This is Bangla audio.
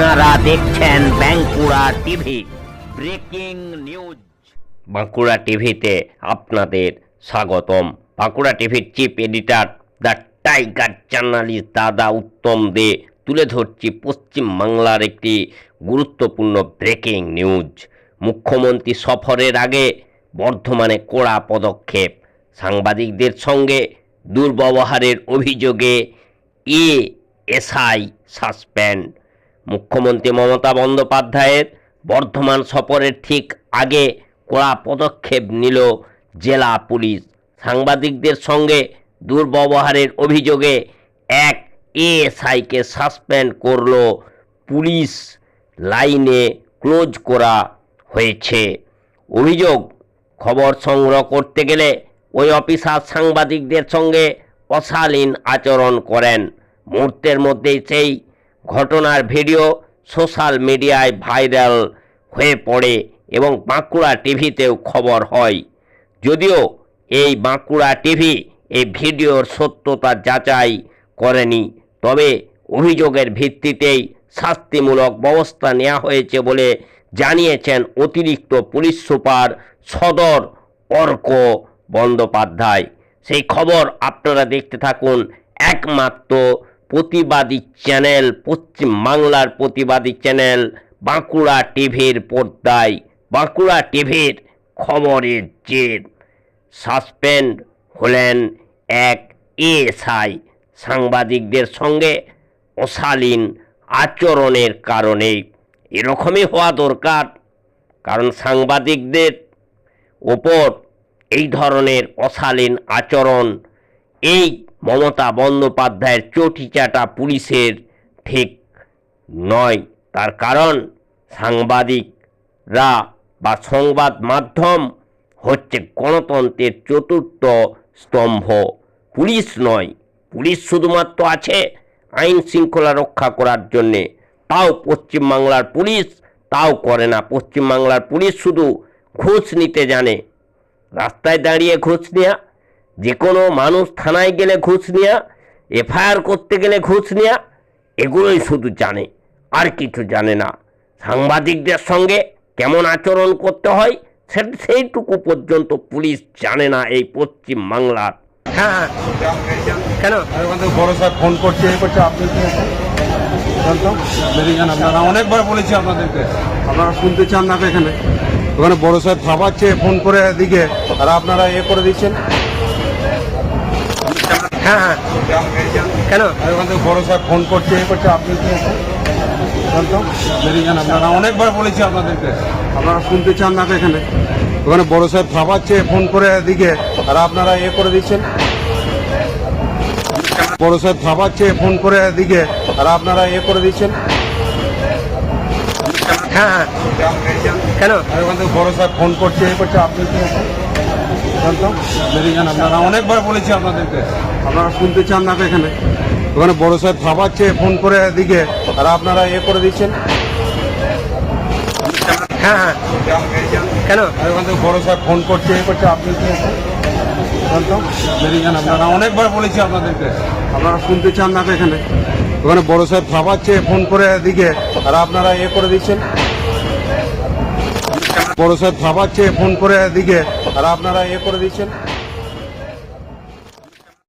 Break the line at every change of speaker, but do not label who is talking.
আপনারা দেখছেন Bankura TV. Breaking news. Bankura টিভিতে আপনাদের স্বাগতম। বাঁকুড়া টিভির chief editor the tiger journalist দাদা উত্তম দে তুলে ধরছি পশ্চিম বাংলার একটি গুরুত্বপূর্ণ ব্রেকিং নিউজ। মুখ্যমন্ত্রী সফরের আগে বর্ধমানে কড়া পদক্ষেপ। সাংবাদিকদের সঙ্গে দুর্ব্যবহারের অভিযোগে এ এসআই সাসপেন্ড। মুখ্যমন্ত্রী মমতা বন্দ্যোপাধ্যায়ের বর্ধমান সফরের ঠিক আগে কড়া পদক্ষেপ নিল জেলা পুলিশ। সাংবাদিকদের সঙ্গে দুর্ব্যবহারের অভিযোগে এক এএসআইকে সাসপেন্ড করল পুলিশ। লাইনে ক্লোজ করা হয়েছে। অভিযোগ খবর সংগ্রহ করতে গেলে ওই অফিসার সাংবাদিকদের সঙ্গে অশালীন আচরণ করেন। মুহূর্তের মধ্যেই সেই ঘটনার ভিডিও সোশ্যাল মিডিয়ায় ভাইরাল হয়ে পড়ে এবং বাঁকুড়া টিভিতেও খবর হয়। যদিও এই বাঁকুড়া টিভি এই ভিডিওর সত্যতা যাচাই করেনি, তবে অভিযোগের ভিত্তিতেই শাস্তিমূলক ব্যবস্থা নেওয়া হয়েছে বলে জানিয়েছেন অতিরিক্ত পুলিশ সুপার সদর অর্ক বন্দ্যোপাধ্যায়। সেই খবর আপনারা দেখতে থাকুন একমাত্র প্রতিবাদী চ্যানেল, পশ্চিম বাংলার প্রতিবাদী চ্যানেল, বাঁকুড়া টিভির পর্দায়। বাঁকুড়া টিভির খবরের জের। সাসপেন্ড হলেন এক এএসআই। সাংবাদিকদের সঙ্গে অশালীন আচরণের কারণে। এরকমই হওয়া দরকার, কারণ সাংবাদিকদের ওপর এই ধরনের অশালীন আচরণ, এই মমতা বন্দ্যোপাধ্যায়ের চটিচাটা পুলিশের ঠিক নয়। তার কারণ সাংবাদিকরা বা সংবাদ মাধ্যম হচ্ছে গণতন্ত্রের চতুর্থ স্তম্ভ। পুলিশ নয়। পুলিশ শুধুমাত্র আছে আইন শৃঙ্খলা রক্ষা করার জন্যে। তাও পশ্চিমবাংলার পুলিশ তাও করে না। পশ্চিমবাংলার পুলিশ শুধু ঘুষ নিতে জানে। রাস্তায় দাঁড়িয়ে ঘুষ নেওয়া যে কোনো মানুষ থানায় গেলে ঘুষ নেওয়া এফআইআর করতে গেলে ঘুষ নেওয়া এগুলোই শুধু জানে আর কিছু জানে না। সাংবাদিকদের সঙ্গে কেমন আচরণ করতে হয় সে- সেইটুকু পর্যন্ত পুলিশ জানে না এই পশ্চিম বাংলার।
হ্যাঁ হ্যাঁ। কেন?
আর ওখান বড় সাহেব ফোন করছে এ করছে আপনি আপনারা অনেকবার বলেছি আপনাদেরকে। আপনারা শুনতে চান না এখানে। ওখানে বড় সাহেব খাবাচ্ছে ফোন করে এদিকে আর আপনারা এ করে দিচ্ছেন।
হ্যাঁ হ্যাঁ। কেন?
ওখান থেকে বড় সাহেব ফোন করছে এ করছে আপনি বেরিয়ে যান আপনারা অনেকবার বলেছি আপনাদেরকে। আপনারা শুনতে চান না এখানে। ওখানে বড় সাহেব খাবাচ্ছে ফোন করে এদিকে। আর আপনারা এ করে দিচ্ছেন। বড় সাহেব খাবাচ্ছে ফোন করে এদিকে। আর আপনারা এ করে দিচ্ছেন।
হ্যাঁ হ্যাঁ। কেন?
ওখান থেকে বড় সাহেব ফোন করছে এ করছে আপনি কি আছেন? জানতো বেরিয়ে যান আপনারা অনেকবার বলেছি আপনাদেরকে। আপনারা শুনতে চান না এখানে। ওখানে বড় সাহেব খাবাচ্ছে ফোন করে এদিকে আর আপনারা এ করে দিচ্ছেন।
হ্যাঁ হ্যাঁ। কেন?
ওখান থেকে বড় সাহেব ফোন করছে এ করছে আপনি কি আছেন? জানতো বেরিয়ে যান আপনারা অনেকবার বলেছি আপনাদেরকে। আপনারা শুনতে চান না এখানে। ওখানে বড় সাহেব খাবাচ্ছে ফোন করে এদিকে আর আপনারা এ করে দিচ্ছেন। বড় সাহেব থাবাচ্ছে ফোন করে এদিকে আর আপনারা এ করে দিচ্ছেন।